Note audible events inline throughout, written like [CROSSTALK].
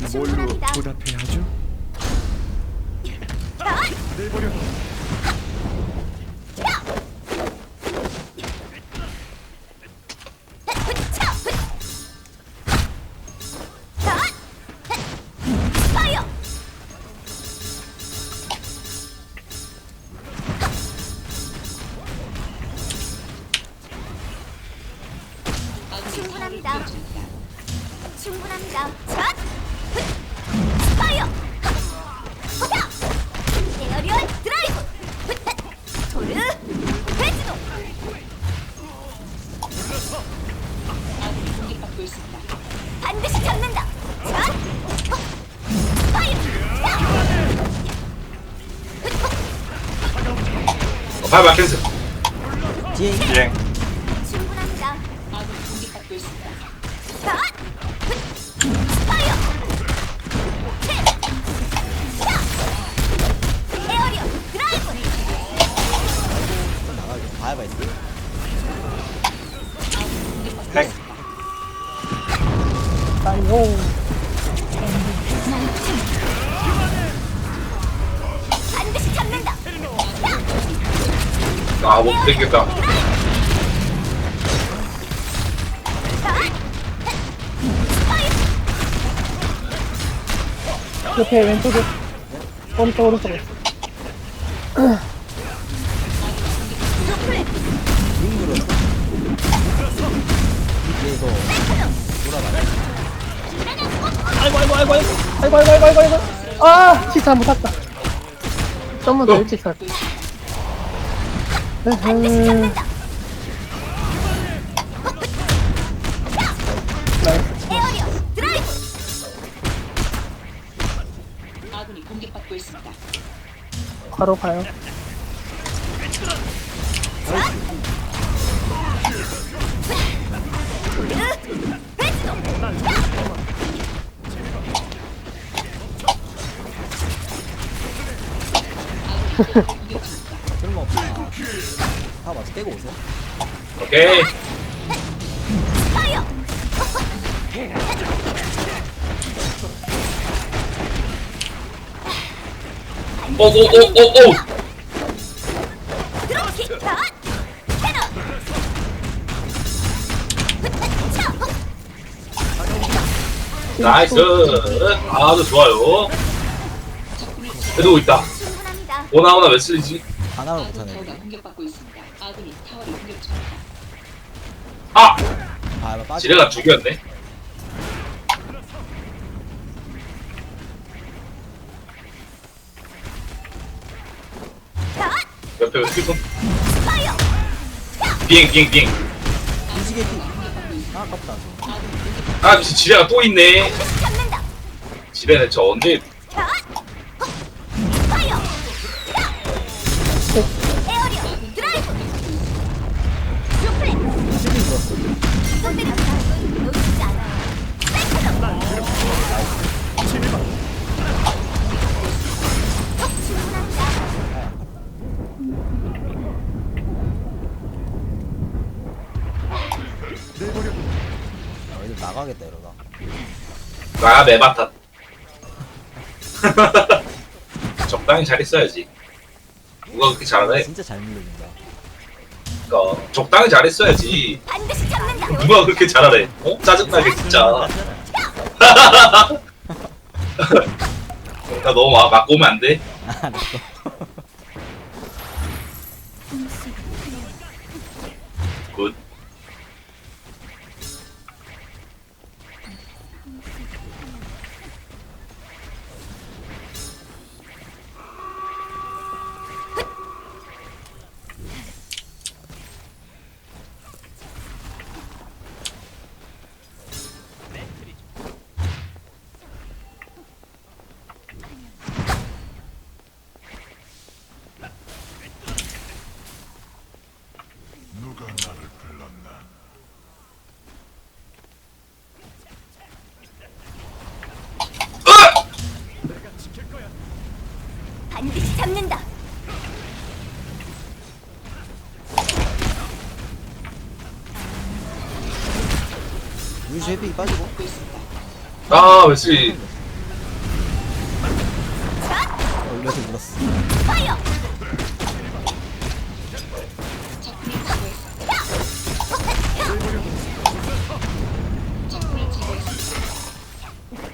뭘로 충분합니다. 보답해야 하죠? 내버려. 충분합니다. 충분합니다. 샷! 아, 막혔어. 예. 비행. 파이어! 옆에 왼쪽에. 오른쪽 오른쪽에. 아이고 아이고 아이고 아이고 아이고 아이고 아이고. 아이고 아이고 아 치사 못했다. 좀만 더 일찍 살 바로 가요. [LAUGHS] 오케이. 오오오오오. 나이스. 아주 좋아요. 해두고 있다. 오나오나 왜 쓸리지? 하나로 못하네. 공격받고 있습니다. 아군이 타워를 아 빠지 지뢰가 죽였네 샷! 옆에 파이어! 비행 비행 비행 무지개 피 아, 아깝다 아 미친 지뢰가 또 있네! 지뢰는 저 언제 놓치지 않아요. 아 나가겠다 이러다 아 메바타 적당히 잘 했어야지 누가 그렇게 잘하네 진짜 잘 물려준다 그니까 적당히 잘했어야지 반드시 잡는다. 누가 그렇게 잘하래? 어? 짜증나게 진짜. 나 너무 막, 막 오면 안 돼? 아나 루시 회피 빠지고. 아 웨슬리. 어, 루시 물었어.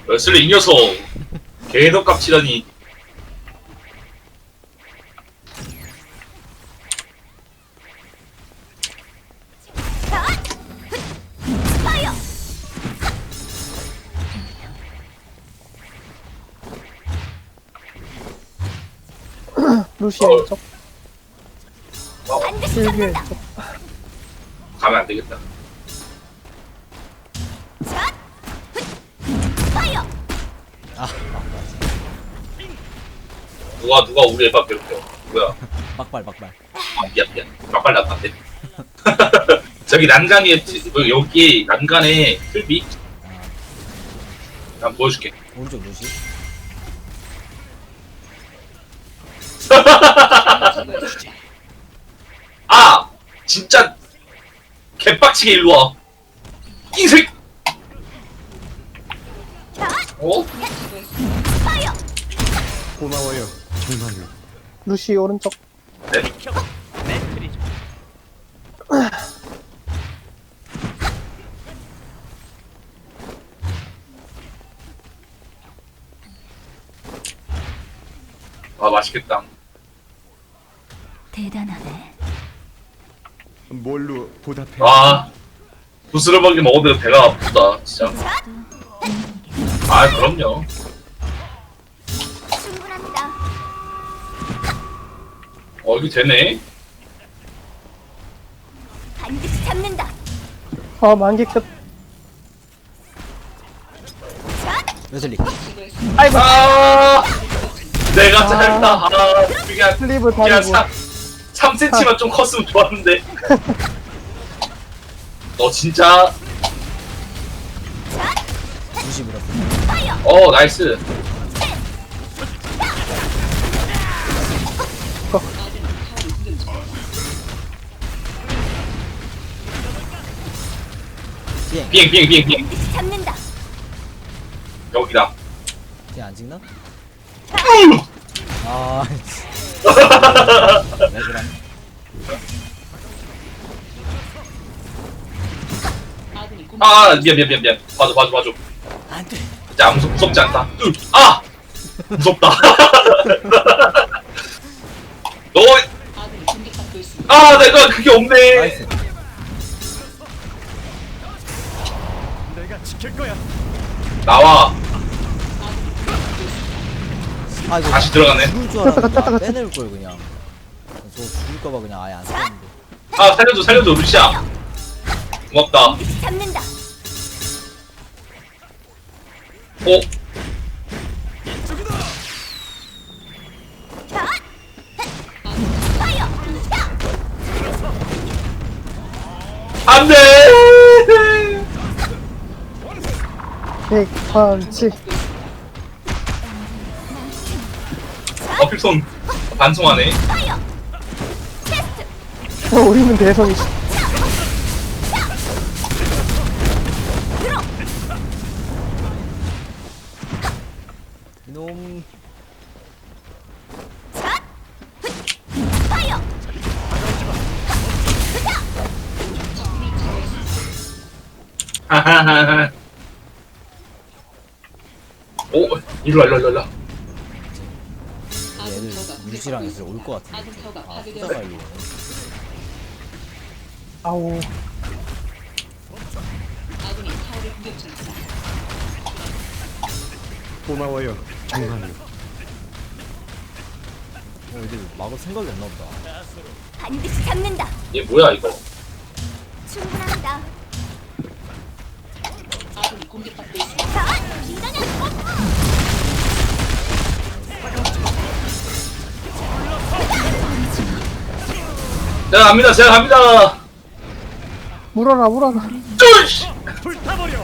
웨슬리 이 녀석. 개덕값이라니. 루시의 반드시 실비의. 왼쪽. 가면 안 되겠다. 아 누가 누가 우리 애바 괴롭혀? 뭐야? [LAUGHS] 막발 막발. 아 미안 미안. 막발 났다데 [LAUGHS] 저기 난간에 뭐 여기 난간에 틀비 난 보여줄게. 오른쪽 루시 아 진짜 개빡치게 일로 와 인생 어? 고마워요. 정말요. 루시 오른쪽 네. 아 맛있겠다 뭘로 보답해? 아 부스러먹이 먹어도 배가 아프다 진짜 아 그럼요 충분합니다. 어 이게 되네 반드시 잡는다. 아 만개 켰 샷. 웨슬리 아이고 아 내가 짧다 아 그냥 슬리브 그냥 다리고 3, 3cm만 좀 컸으면 좋았는데 너 [LAUGHS] 진짜 루시 물었어 파이어. 어 나이스 비행 비행 비행 비행 잡는다. 여기다 비행 안 찍나? 샷. 아 왜아 미안 미안 미안 미안. 봐줘 봐줘 봐줘. 안돼. 진짜 아무 무섭지 않다. 으, 아! 무섭다. [LAUGHS] 너아 내가 그게 없네. 나이스. 나와 아 이거 다시 들어가네. 죽을 줄 알았는데 아, 빼낼 걸 그냥. 저 죽을까봐 그냥 아예 안 썼는데. 아 살려줘 살려줘 루시야 고맙다. 잡는다. 어? 샷. 파이어. 샷. 안돼! 백펀치 어 필손 반송하네 파이어. 테스트. 어, 우리는 대성이. 이놈. 하하하하 오 일로와 일로와 일로와 루시랑 애들 올것 같은데 아 아우 고마워요. 정말요. 어 애들 막을 생각이 안 나온다 반드시 잡는다. 얘 뭐야 이거 충분합니다. 샷. 이거는 제가 갑니다 제가 갑니다 물어라 물어라 쭈이씨 불타버려.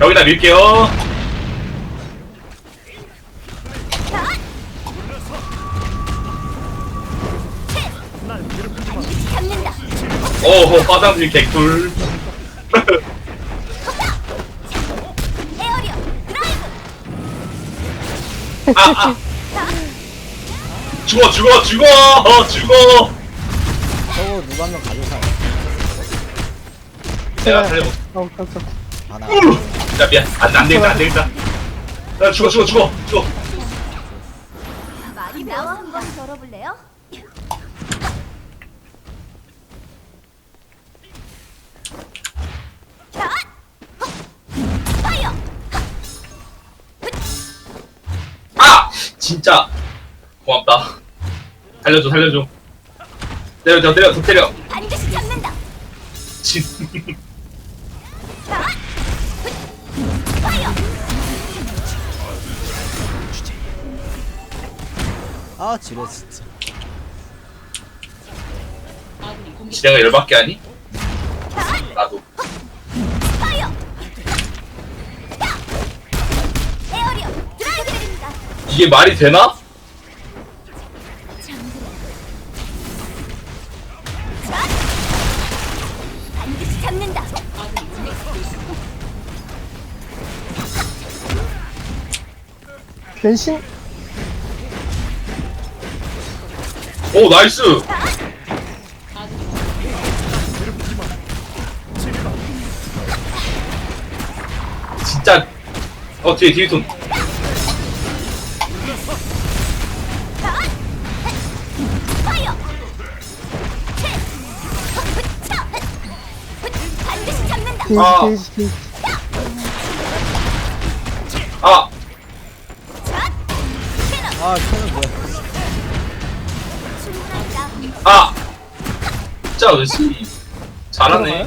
여기다 밀게요 잡는다. 오호 화장실 개꿀 [LAUGHS] 에어리어 드라이브. 아, 아. 죽어 죽어 죽어! 어, 죽어! 저거 누가 한 명 가져가 내가 살려볼게 아우 깜짝 야 미안. 안, 안 되겠다 안 되겠다. 야 죽어 죽어 죽어 죽어. 많이 나와? 한번 걸어볼래요? 자, 헉! 파이어! 아! 진짜 고맙다 살려줘 살려줘 때려 더 때려 더 때려 반드시 잡는다. 진! 아 지뢰 진짜 지뢰가 열받게 하니 자, 나도 파이어! 야! 에어리어 드라이브입니다. 이게 말이 되나 변신? 오 나이스 진짜 어 뒤에. 게이지 아. 아 아 캐논 뭐야. 아! 진짜 의시 잘하네.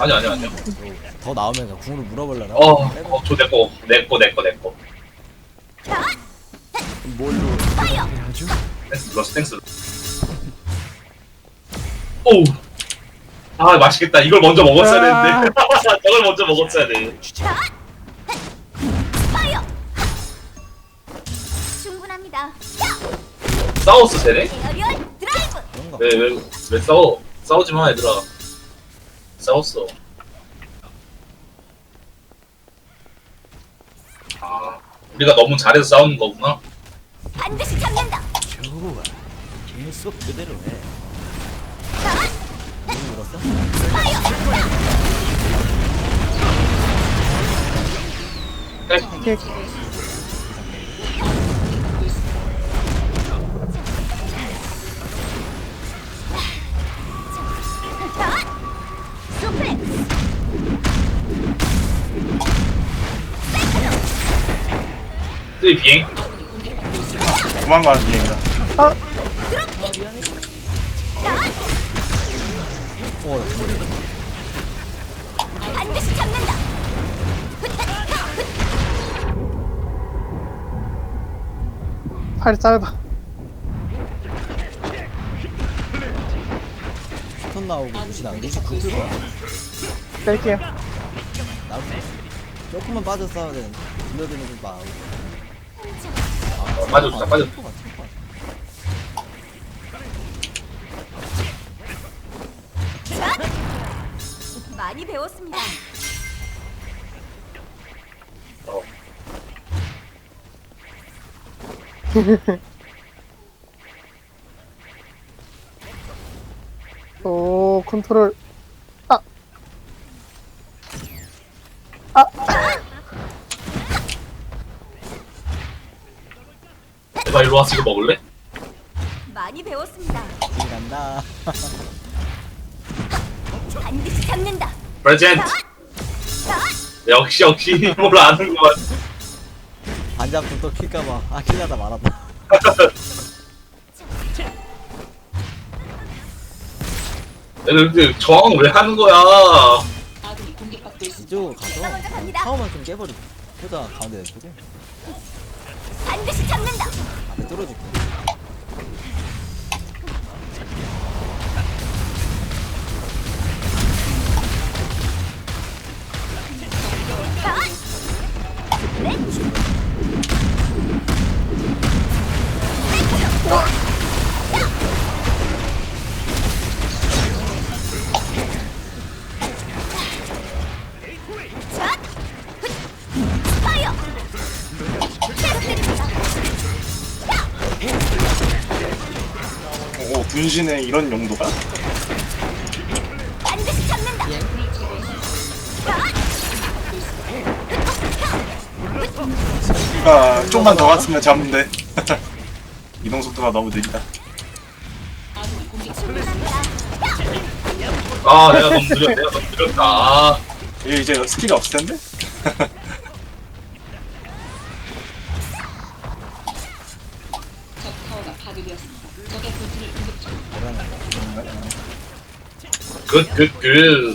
아니 아니 아니. 더 나오면 그냥 궁으로 물어볼라나 어, 어, 저 내꺼, 내꺼, 내꺼, 내꺼. 자, 뭘로! 해야죠. 땡스 플러스 땡스. 오우. 아 맛있겠다. 이걸 먼저 먹었어야 되는데. [LAUGHS] 저걸 먼저 먹었어야 돼. 합니다. 야! 싸웠어 쟤네? 에어리얼 드라이브! 그런가 왜 왜 왜 싸워? 싸우지 마 얘들아. 싸웠어. 아, 우리가 너무 잘해서 싸우는 거구나. 반드시 잡는다. 좋아 계속 그대로 해? 파이어! 네. 뜨이 비행. 도망가는 비행이다. 반드시 잡는다. 팔이 짧아 스톤 나오고 루시 궁쓸 거야 뺄게요 조금만 빠져 싸워야 되는데 불러드는 좀 봐. 어, 빠져. 자, 많이 배웠습니다. 어. [LAUGHS] 오 컨트롤 이거 먹을래? 많이 배웠습니다. 지금 간다. [LAUGHS] 반드시 잡는다. 프레젠트. 자, 역시 역시 뭘 아는구만. 반잡도 또 킬까봐. 아 킬하다 말았다. [LAUGHS] 얘들 근데 저항 왜 하는 거야? 이쪽으로 가서 제가 먼저 갑니다. 타워만 좀 깨버리고. 효자 가운데 내쪽에 반드시 잡는다. 뚫어줄게. 정신에 이런 용도가? 반드시 잡는다. 예. 아, 좀만 더 갔으면 잡는데. [LAUGHS] 이동 속도가 너무 느리다. 아 내가 너무 느렸다. 아. 이제 스킬이 없을 텐데? [LAUGHS] Good, good, good.